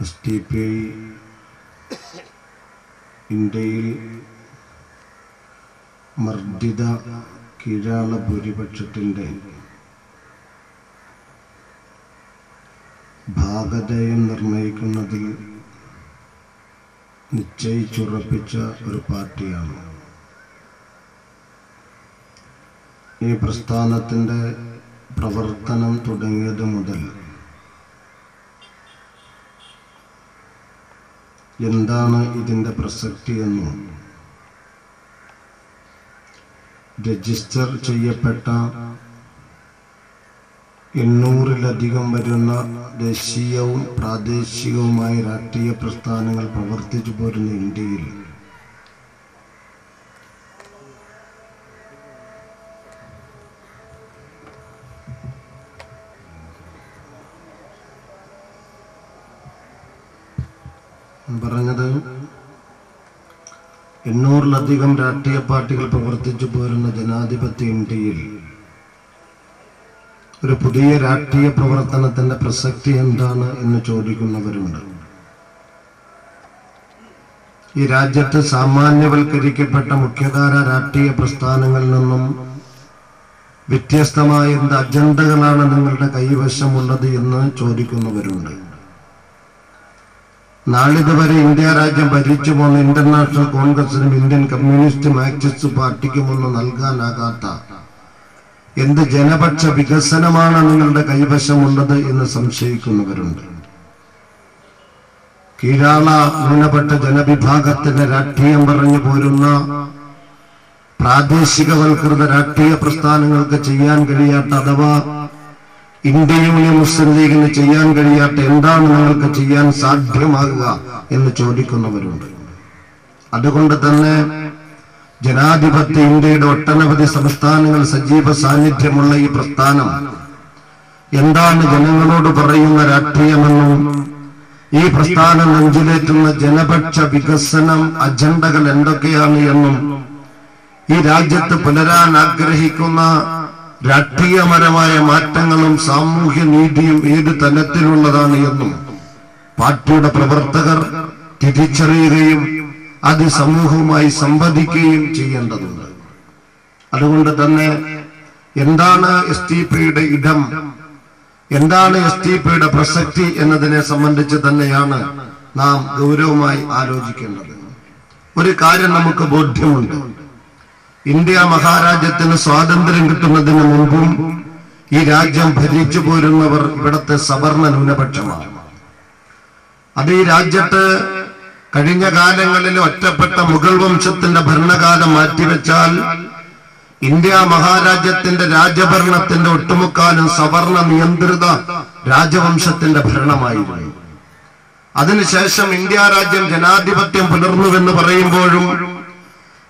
S T P I ഇന്ത്യയിൽ മർദ്ദിത കീഴാള ഭൂരിപക്ഷത്തിന്റെ ഭാഗതയം നിർണയിക്കുന്നതിൽ നിശ്ചയിച്ചുറപ്പിച്ച ഒരു പാർട്ടിയാണ്. ഈ പ്രസ്ഥാനത്തിന്റെ പ്രവർത്തനം തുടങ്ങിയത് മുതൽ എന്താണ് ഇതിന്റെ പ്രസക്തി എന്നും? രജിസ്റ്റർ ചെയ്യപ്പെട്ട എണ്ണൂറിലധികം വരുന്ന ദേശീയവും പ്രാദേശികവുമായ രാഷ്ട്രീയ പ്രസ്ഥാനങ്ങൾ പ്രവർത്തിച്ചു പോരുന്ന ഇന്ത്യയിൽ പറഞ്ഞത് എണ്ണൂറിലധികം രാഷ്ട്രീയ പാർട്ടികൾ പ്രവർത്തിച്ചു പോരുന്ന ജനാധിപത്യ ഇന്ത്യയിൽ ഒരു പുതിയ രാഷ്ട്രീയ പ്രവർത്തനത്തിന്റെ പ്രസക്തി എന്താണ് എന്ന് ചോദിക്കുന്നവരുണ്ട്. ഈ രാജ്യത്ത് സാമാന്യവൽക്കരിക്കപ്പെട്ട മുഖ്യധാര രാഷ്ട്രീയ പ്രസ്ഥാനങ്ങളിൽ നിന്നും വ്യത്യസ്തമായ എന്ത് അജണ്ടകളാണ് നിങ്ങളുടെ കൈവശമുള്ളത് എന്ന് ചോദിക്കുന്നവരുണ്ട്. നാളിതുവരെ ഇന്ത്യ രാജ്യം ഭരിച്ചു പോന്ന ഇന്റർനാഷണൽ കോൺഗ്രസിനും ഇന്ത്യൻ കമ്മ്യൂണിസ്റ്റ് മാർക്സിസ്റ്റ് പാർട്ടിക്കുമൊന്നും നൽകാനാകാത്ത എന്ത് ജനപക്ഷ വികസനമാണ് നിങ്ങളുടെ കൈവശമുള്ളത് എന്ന് സംശയിക്കുന്നവരുണ്ട്. കീഴാള ന്യൂനപക്ഷ ജനവിഭാഗത്തിന്റെ രാഷ്ട്രീയം പറഞ്ഞു പോരുന്ന പ്രാദേശികവൽകൃത രാഷ്ട്രീയ പ്രസ്ഥാനങ്ങൾക്ക് ചെയ്യാൻ കഴിയാത്ത അഥവാ ഇന്ത്യ യൂണിയൻ മുസ്ലിം ലീഗിന് ചെയ്യാൻ കഴിയാത്ത എന്താണ് നിങ്ങൾക്ക് ചെയ്യാൻ സാധ്യമാകുക എന്ന് ചോദിക്കുന്നവരുണ്ട്. അതുകൊണ്ട് തന്നെ ജനാധിപത്യ ഇന്ത്യയുടെ ഒട്ടനവധി സംസ്ഥാനങ്ങൾ സജീവ സാന്നിധ്യമുള്ള ഈ പ്രസ്ഥാനം എന്താണ് ജനങ്ങളോട് പറയുന്ന രാഷ്ട്രീയമെന്നും ഈ പ്രസ്ഥാനം നെഞ്ചിലേറ്റുന്ന ജനപക്ഷ വികസനം അജണ്ടകൾ എന്തൊക്കെയാണ് എന്നും ഈ രാജ്യത്ത് പുലരാൻ ആഗ്രഹിക്കുന്ന രാഷ്ട്രീയപരമായ മാറ്റങ്ങളും സാമൂഹ്യ നീതിയും ഏത് തലത്തിലുള്ളതാണ് എന്നും പാർട്ടിയുടെ പ്രവർത്തകർ തിരിച്ചറിയുകയും അത് സമൂഹവുമായി സംവദിക്കുകയും ചെയ്യേണ്ടതുണ്ട്. അതുകൊണ്ട് തന്നെ എന്താണ് എസ് ടി പിയുടെ ഇടം? എന്താണ് എസ് ടി പിയുടെ പ്രസക്തി എന്നതിനെ സംബന്ധിച്ച് തന്നെയാണ് നാം ഗൗരവമായി ആലോചിക്കേണ്ടത്. ഒരു കാര്യം നമുക്ക് ബോധ്യമുണ്ട്. ഇന്ത്യ മഹാരാജ്യത്തിന് സ്വാതന്ത്ര്യം കിട്ടുന്നതിന് മുമ്പും ഈ രാജ്യം ഭരിച്ചു പോരുന്നവർ ഇവിടത്തെ സവർണ ന്യൂനപക്ഷമാണ്. അത് ഈ രാജ്യത്ത് കഴിഞ്ഞ കാലങ്ങളിൽ ഒറ്റപ്പെട്ട മുഗൾ വംശത്തിന്റെ ഭരണകാലം മാറ്റിവെച്ചാൽ ഇന്ത്യ മഹാരാജ്യത്തിന്റെ രാജഭരണത്തിന്റെ ഒട്ടുമുക്കാലും സവർണ നിയന്ത്രിത രാജവംശത്തിന്റെ ഭരണമായിരുന്നു. അതിനുശേഷം ഇന്ത്യ രാജ്യം ജനാധിപത്യം പുലർന്നുവെന്ന് പറയുമ്പോഴും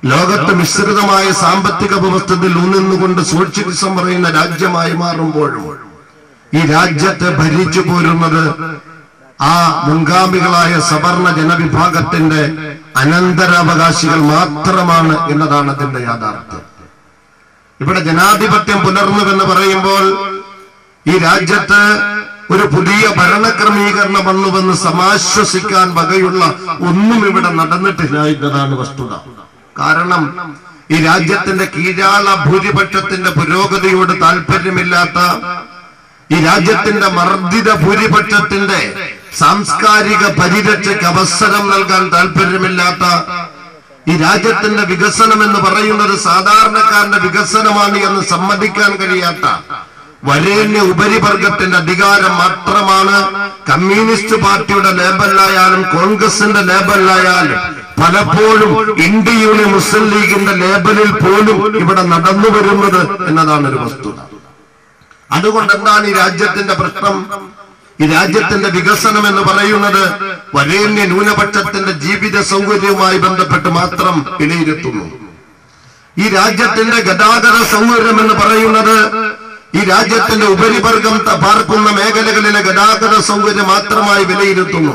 ലോകത്ത് മിശ്രിതമായ സാമ്പത്തിക വ്യവസ്ഥയിൽ ഊന്നിന്നുകൊണ്ട് സോഷ്യലിസം പറയുന്ന രാജ്യമായി മാറുമ്പോഴും ഈ രാജ്യത്തെ ഭരിച്ചു പോരുന്നത് ആ മുൻഗാമികളായ സവർണ ജനവിഭാഗത്തിന്റെ അനന്തരാവകാശികൾ മാത്രമാണ് എന്നതാണ് അതിന്റെ യാഥാർത്ഥ്യം. ഇവിടെ ജനാധിപത്യം പുലർന്നുവെന്ന് പറയുമ്പോൾ ഈ രാജ്യത്ത് ഒരു പുതിയ ഭരണക്രമീകരണം വന്നുവെന്ന് സമാശ്വസിക്കാൻ വകയുള്ള ഒന്നും ഇവിടെ നടന്നിട്ടില്ല എന്നതാണ് വസ്തുത. കാരണം ഈ രാജ്യത്തിന്റെ കീഴാള ഭൂരിപക്ഷത്തിന്റെ പുരോഗതിയോട് താല്പര്യമില്ലാത്ത ഈ രാജ്യത്തിന്റെ മർദ്ദിത ഭൂരിപക്ഷത്തിന്റെ സാംസ്കാരിക പരിരക്ഷയ്ക്ക് അവസരം നൽകാൻ താല്പര്യമില്ലാത്ത ഈ രാജ്യത്തിന്റെ വികസനം എന്ന് പറയുന്നത് സാധാരണക്കാരന്റെ വികസനമാണ് എന്ന് സമ്മതിക്കാൻ കഴിയാത്ത വരേണ്യ ഉപരിവർഗത്തിന്റെ അധികാരം മാത്രമാണ് കമ്മ്യൂണിസ്റ്റ് പാർട്ടിയുടെ ലേബലിലായാലും കോൺഗ്രസിന്റെ ലേബലിലായാലും പലപ്പോഴും ഇന്ത്യയുടെ മുസ്ലിം ലീഗിന്റെ ലേബലിൽ പോലും ഇവിടെ നടന്നു വരുന്നത് എന്നതാണ് ഒരു വസ്തുത. അതുകൊണ്ട് എന്താണ് ഈ രാജ്യത്തിന്റെ പ്രശ്നം? ഈ രാജ്യത്തിന്റെ വികസനം എന്ന് പറയുന്നത് വരേണ്യ ന്യൂനപക്ഷത്തിന്റെ ജീവിത സൗകര്യവുമായി ബന്ധപ്പെട്ട് മാത്രം വിലയിരുത്തുന്നു. ഈ രാജ്യത്തിന്റെ ഗതാഗത സൗകര്യം എന്ന് പറയുന്നത് ഈ രാജ്യത്തിന്റെ ഉപരിവർഗം പാർക്കുന്ന മേഖലകളിലെ ഗതാഗത സൗകര്യം മാത്രമായി വിലയിരുത്തുന്നു.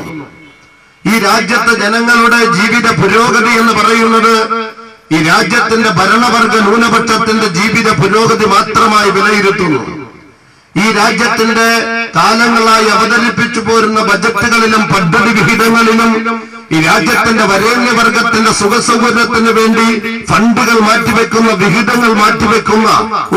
ഈ രാജ്യത്തെ ജനങ്ങളുടെ ജീവിത പുരോഗതി എന്ന് പറയുന്നത് ഈ രാജ്യത്തിന്റെ ഭരണവർഗ ന്യൂനപക്ഷത്തിന്റെ ജീവിത പുരോഗതി മാത്രമായി വിലയിരുത്തുന്നു. ഈ രാജ്യത്തിന്റെ കാലങ്ങളായി അവതരിപ്പിച്ചു പോരുന്ന ബജറ്റുകളിലും പദ്ധതി വിഹിതങ്ങളിലും ഈ രാജ്യത്തിന്റെ വരേണ്യവർഗത്തിന്റെ സുഖസൗകര്യത്തിന് വേണ്ടി ഫണ്ടുകൾ മാറ്റിവെക്കുന്ന വിഹിതങ്ങൾ മാറ്റിവെക്കുന്ന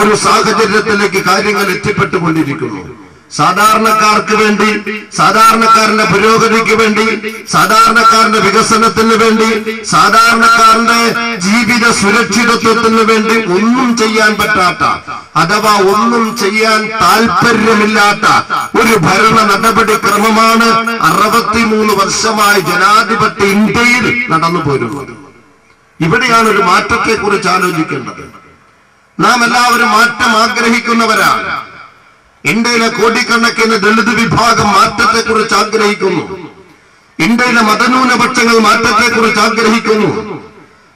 ഒരു സാഹചര്യത്തിലേക്ക് കാര്യങ്ങൾ എത്തിപ്പെട്ടുകൊണ്ടിരിക്കുന്നു. സാധാരണക്കാർക്ക് വേണ്ടി സാധാരണക്കാരന്റെ പുരോഗതിക്ക് വേണ്ടി സാധാരണക്കാരന്റെ വികസനത്തിന് വേണ്ടി സാധാരണക്കാരന്റെ ജീവിത സുരക്ഷിതത്വത്തിന് വേണ്ടി ഒന്നും ചെയ്യാൻ പറ്റാത്ത അഥവാ ഒന്നും ചെയ്യാൻ താല്പര്യമില്ലാത്ത ഒരു ഭരണ നടപടിക്രമമാണ് അറുപത്തിമൂന്ന് വർഷമായി ജനാധിപത്യ ഇന്ത്യയിൽ നടന്നു പോരുന്നത്. ഇവിടെയാണ് ഒരു മാറ്റത്തെ കുറിച്ച് ആലോചിക്കേണ്ടത്. നാം എല്ലാവരും മാറ്റം ആഗ്രഹിക്കുന്നവരാണ്. ഇന്ത്യയിലെ കോടിക്കണക്കിന് ദളിത് വിഭാഗം മാറ്റത്തെക്കുറിച്ച് ആഗ്രഹിക്കുന്നു. ഇന്ത്യയിലെ മതന്യൂനപക്ഷങ്ങൾ മാറ്റത്തെക്കുറിച്ച് ആഗ്രഹിക്കുന്നു.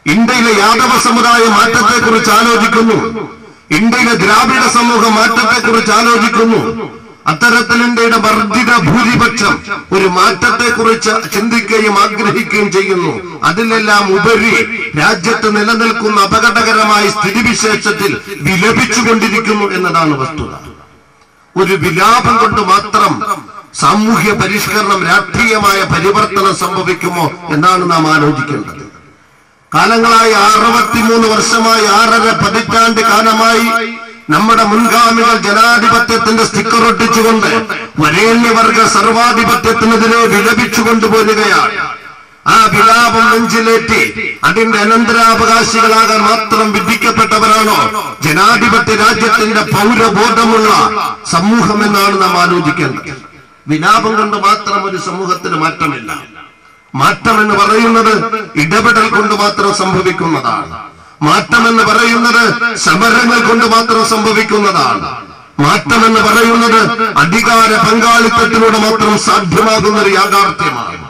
ഇന്ത്യയിലെ യാദവ സമുദായം മാറ്റത്തെക്കുറിച്ച് ആലോചിക്കുന്നു. ഇന്ത്യയിലെ ദ്രാവിഡ സമൂഹം മാറ്റത്തെക്കുറിച്ച് ആലോചിക്കുന്നു. അത്തരത്തിൽ ഇന്ത്യയുടെ വർദ്ധിത ഭൂരിപക്ഷം ഒരു മാറ്റത്തെക്കുറിച്ച് ചിന്തിക്കുകയും ആഗ്രഹിക്കുകയും ചെയ്യുന്നു. അതിലെല്ലാം ഉപരി രാജ്യത്ത് നിലനിൽക്കുന്ന അപകടകരമായ സ്ഥിതിവിശേഷത്തിൽ വിലപിച്ചുകൊണ്ടിരിക്കുന്നു എന്നതാണ് വസ്തുത. ഒരു വിലാപം കൊണ്ട് മാത്രം സാമൂഹ്യ പരിഷ്കരണം രാഷ്ട്രീയമായ പരിവർത്തനം സംഭവിക്കുമോ എന്നാണ് നാം ആലോചിക്കേണ്ടത്. കാലങ്ങളായി അറുപത്തിമൂന്ന് വർഷമായി ആറര പതിറ്റാണ്ട് കാലമായി നമ്മുടെ മുൻഗാമികൾ ജനാധിപത്യത്തിന്റെ സ്റ്റിക്കർ ഒട്ടിച്ചുകൊണ്ട് വരേണ്യവർഗ സർവാധിപത്യത്തിനെതിരെ വിലപിച്ചു കൊണ്ടുപോരുകയാണ് ആ വിലാപം നെഞ്ചിലേറ്റി അതിന്റെ അനന്തരാവകാശികളാകാൻ മാത്രം വിധിക്കപ്പെട്ടവരാണോ? ജനാധിപത്യ രാജ്യത്തിന്റെ പൗരബോധമുള്ള സമൂഹം എന്നാണ് നാം ആലോചിക്കേണ്ടത്. വിലാപം കൊണ്ട് മാത്രം ഒരു സമൂഹത്തിന് മാറ്റമില്ല. മാറ്റം എന്ന് പറയുന്നത് ഇടപെടൽ കൊണ്ട് മാത്രം സംഭവിക്കുന്നതാണ്. മാറ്റം എന്ന് പറയുന്നത് സമരങ്ങൾ കൊണ്ട് മാത്രം സംഭവിക്കുന്നതാണ്. മാറ്റം എന്ന് പറയുന്നത് അധികാര പങ്കാളിത്തത്തിലൂടെ മാത്രം സാധ്യമാകുന്ന ഒരു യാഥാർത്ഥ്യമാണ്.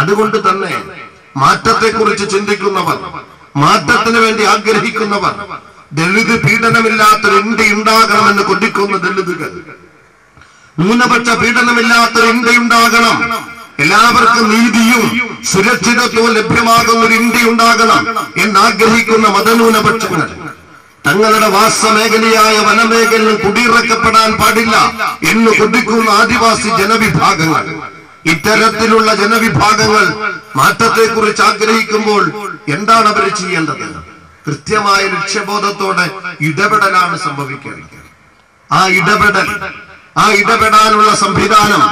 അതുകൊണ്ട് തന്നെ മാറ്റത്തെക്കുറിച്ച് ചിന്തിക്കുന്നവർ മാറ്റത്തിന് വേണ്ടി ആഗ്രഹിക്കുന്നവർ ദളിത് പീഡനമില്ലാത്തൊരു ഇന്ത്യ ഉണ്ടാകണമെന്ന് കൊതിക്കുന്ന ദളിതുകൾ ന്യൂനപക്ഷ പീഡനമില്ലാത്തൊരു ഇന്ത്യ ഉണ്ടാകണം എല്ലാവർക്കും നീതിയും സുരക്ഷിതത്വവും ലഭ്യമാകുന്ന ഒരു ഇന്ത്യ ഉണ്ടാകണം എന്നാഗ്രഹിക്കുന്ന മതന്യൂനപക്ഷങ്ങൾ. തങ്ങളുടെ വാസമേഖലയായ വനമേഖലയിൽ കുടിയിറക്കപ്പെടാൻ പാടില്ല എന്ന് കൊതിക്കുന്ന ആദിവാസി ജനവിഭാഗങ്ങൾ. ഇത്തരത്തിലുള്ള ജനവിഭാഗങ്ങൾ മാറ്റത്തെക്കുറിച്ച് ആഗ്രഹിക്കുമ്പോൾ എന്താണ് അവർ ചെയ്യേണ്ടത്? കൃത്യമായ ലക്ഷ്യബോധത്തോടെ ഇടപെടലാണ് സംഭവിക്കേണ്ടത്. ആ ഇടപെടൽ ആ ഇടപെടാനുള്ള സംവിധാനം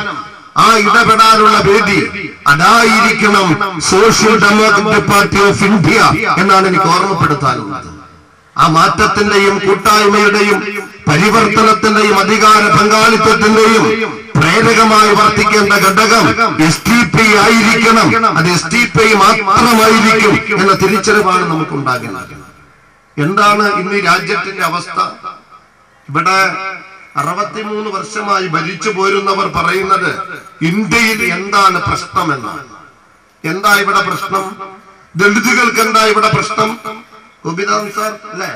ആ ഇടപെടാനുള്ള വേദി അതായിരിക്കണം social democratic party of India എന്നാണ് എനിക്ക് ഓർമ്മപ്പെടുത്താനുള്ളത്. ആ മാറ്റത്തിന്റെയും കൂട്ടായ്മയുടെയും പരിവർത്തനത്തിന്റെയും അധികാര പങ്കാളിത്തത്തിന്റെയും പ്രേരകമായി വർത്തിക്കേണ്ട ഘടകം എസ് ടി പി ആയിരിക്കണം. അത് എസ് ടി പി മാത്രമായിരിക്കും എന്ന തിരിച്ചറിവാണ് നമുക്കുണ്ടാകുന്നത്. എന്താണ് ഇന്ന് രാജ്യത്തിന്റെ അവസ്ഥ? ഇവിടെ അറുപത്തിമൂന്ന് വർഷമായി ഭരിച്ചു പോരുന്നവർ പറയുന്നത് ഇന്ത്യയിൽ എന്താണ് പ്രശ്നമെന്നാണ് എന്താ ഇവിടെ പ്രശ്നം? ദളിതുകൾക്ക് എന്താ ഇവിടെ പ്രശ്നം? ഗോപിനാഥൻ സാർ അല്ലേ?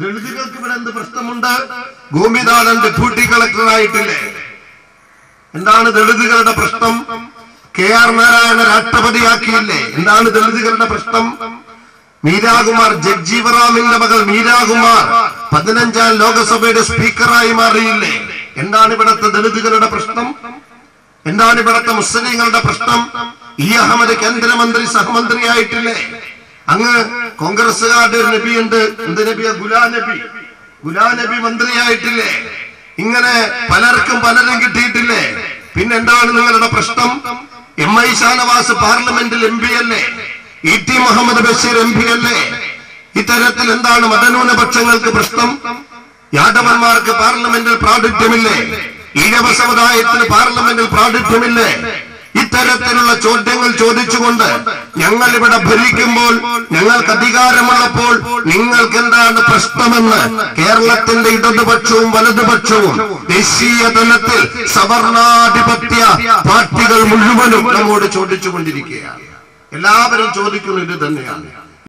ദളിതുകൾക്ക് ഇവിടെ എന്ത് പ്രശ്നമുണ്ട്? ഗോപിനാഥൻ ഡെപ്യൂട്ടി കളക്ടർ ആയിട്ടില്ലേ എന്താണ് ദളിതുകളുടെ പ്രശ്നം? കെ ആർ നാരായണ രാഷ്ട്രപതിയാക്കിയില്ലേ എന്താണ് ദളിതുകളുടെ പ്രശ്നം? മീരാകുമാർ ജഗ്ജീവറാമിന്റെ മകൾ മീരാകുമാർ പതിനഞ്ചാം ലോകസഭയുടെ സ്പീക്കറായി മാറിയില്ലേ? എന്താണ് ഇവിടുത്തെ ദളിതുകളുടെ പ്രശ്നം? എന്താണ് ഇവിടുത്തെ മുസ്ലിങ്ങളുടെ പ്രശ്നം? ഇ അഹമ്മദ് കേന്ദ്രമന്ത്രി സഹമന്ത്രിയായിട്ടില്ലേ? അങ്ങ് കോൺഗ്രസുകാരുടെ ഒരു നബിയുണ്ട്. എന്ത് നബിയ? ഗുലാ നബി. ഗുലാ നബി മന്ത്രിയായിട്ടില്ലേ? ഇങ്ങനെ പലർക്കും പലരും കിട്ടിയിട്ടില്ലേ? പിന്നെന്താണ് നിങ്ങളുടെ പ്രശ്നം? എം ഐ ഷാനവാസ് പാർലമെന്റിൽ എം പി അല്ലേ? E T Muhammad Basheer M P അല്ലേ? ഇത്തരത്തിൽ എന്താണ് മതന്യൂനപക്ഷങ്ങൾക്ക് പ്രശ്നം? യാദവന്മാർക്ക് പാർലമെന്റിൽ പ്രാതിഥ്യമില്ലേ ഈഴവ സമുദായത്തിന് പാർലമെന്റിൽ പ്രാതിഥ്യമില്ലേ ഇത്തരത്തിലുള്ള ചോദ്യങ്ങൾ ചോദിച്ചുകൊണ്ട് ഞങ്ങൾ ഇവിടെ ഭരിക്കുമ്പോൾ ഞങ്ങൾക്ക് അധികാരമുള്ളപ്പോൾ നിങ്ങൾക്ക് എന്താണ് പ്രശ്നമെന്ന് കേരളത്തിന്റെ ഇടതുപക്ഷവും വലതുപക്ഷവും ദേശീയ തലത്തിൽ സവർണാധിപത്യ പാർട്ടികൾ മുഴുവനും നമ്മോട് ചോദിച്ചുകൊണ്ടിരിക്കുകയാണ്. എല്ലാവരും ചോദിക്കുന്നത് ഇത് തന്നെയാണ്.